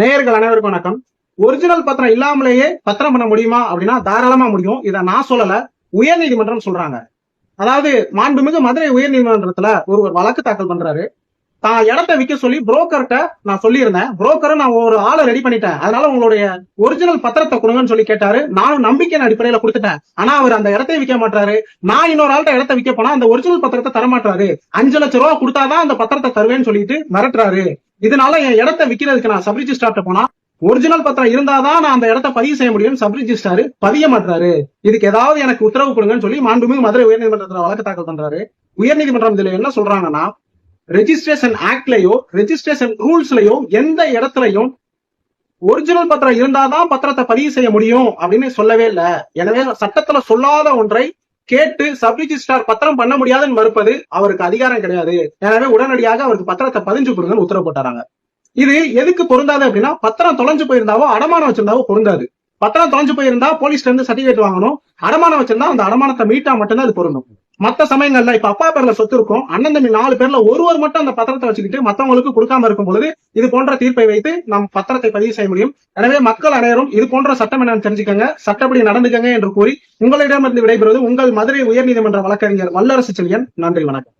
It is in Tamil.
நேயர்கள் அனைவருக்கும் வணக்கம். ஒரிஜினல் பத்திரம் இல்லாமலேயே பத்திரம் பண்ண முடியுமா அப்படின்னா தாராளமா முடியும். இதை நான் சொல்லல உயர்நீதிமன்றம் சொல்றாங்க. அதாவது மாண்புமிகு மதுரை உயர்நீதிமன்றத்துல ஒரு ஒரு வழக்கு தாக்கல் பண்றாரு. தான் இடத்த விற்க சொல்லி புரோக்கர்கிட்ட நான் சொல்லியிருந்தேன். புரோக்கர் நான் ஒரு ஆளை ரெடி பண்ணிட்டேன். அதனால உங்களுடைய ஒரிஜினல் பத்திரத்தை கொடுங்கன்னு சொல்லி கேட்டாரு. நானும் நம்பிக்கையின் அடிப்படையில கொடுத்துட்டேன். ஆனா அவர் அந்த இடத்தை விற்க மாட்டாரு. நான் இன்னொரு ஆள்கிட்ட இடத்த விற்க போனா அந்த ஒரிஜினல் பத்திரத்தை தர மாட்டாரு அஞ்சு லட்சம் ரூபா கொடுத்தாதான் அந்த பத்திரத்தை தருவேன்னு சொல்லிட்டு மிரட்டுறாரு. இதனால என் இடத்த விற்கிறதுக்கு நான் சப் ரிஜிஸ்டார்ட்ட போனா ஒரிஜினல் பத்திரம் இருந்தாதான் நான் அந்த இடத்த பதிவு செய்ய முடியும் சப் ரிஜிஸ்டார் பதிய மாட்டாரு இதுக்கு ஏதாவது எனக்கு உத்தரவு கொடுங்கன்னு சொல்லி மாண்புமிகு மதுரை உயர்நீதிமன்றத்தில் வழக்கு தாக்கல் பண்றாரு. உயர்நீதிமன்றம் இதுல என்ன சொல்றாங்கன்னா ரெஜிஸ்ட்ரேஷன் ஆக்ட்லயோ ரெஜிஸ்ட்ரேஷன் ரூல்ஸ்லயோ எந்த இடத்துலயும் ஒரிஜினல் பத்திரம் இருந்தாதான் பத்திரத்தை பதிவு செய்ய முடியும் அப்படின்னு சொல்லவே இல்லை. எனவே சட்டத்துல சொல்லாத ஒன்றை கேட்டு சப் ரிஜிஸ்ட்ரார் பத்திரம் பண்ண முடியாதுன்னு மறுப்பது அவருக்கு அதிகாரம் கிடையாது. எனவே உடனடியாக அவருக்கு பத்திரத்தை பதிஞ்சு கொடுங்கன்னு உத்தரவு போட்டாங்க இது எதுக்கு பொருந்தாது அப்படின்னா பத்திரம் தொலைஞ்சு போயிருந்தாவோ அடமானம் வச்சிருந்தாவோ பொருந்தாது. பத்திரம் தொலைஞ்சு போயிருந்தா போலீஸ்ல இருந்து சர்டிபிகேட் வாங்கணும். அடமானம் வச்சிருந்தா அந்த அடமானத்தை மீட்டா மட்டும்தான் அது பொருந்தும். மத்த சமயங்கள்ல இப்ப அப்பா பேர்ல சொத்து இருக்கும் அண்ணன் தம்பி நாலு பேர்ல ஒருவர் மட்டும் அந்த பத்திரத்தை வச்சுக்கிட்டு மத்தவங்களுக்கு கொடுக்காம இருக்கும் பொழுது இது போன்ற தீர்ப்பை வைத்து நம் பத்திரத்தை பதிவு செய்ய முடியும். எனவே மக்கள் அனைவரும் இது போன்ற சட்டம் என்னன்னு தெரிஞ்சுக்கங்க சட்டப்படி நடந்துக்கங்க என்று கூறி உங்களிடமிருந்து விடைபெறுவது உங்கள் மதுரை உயர்நீதிமன்ற வழக்கறிஞர் வல்லரசு செழியன். நன்றி வணக்கம்.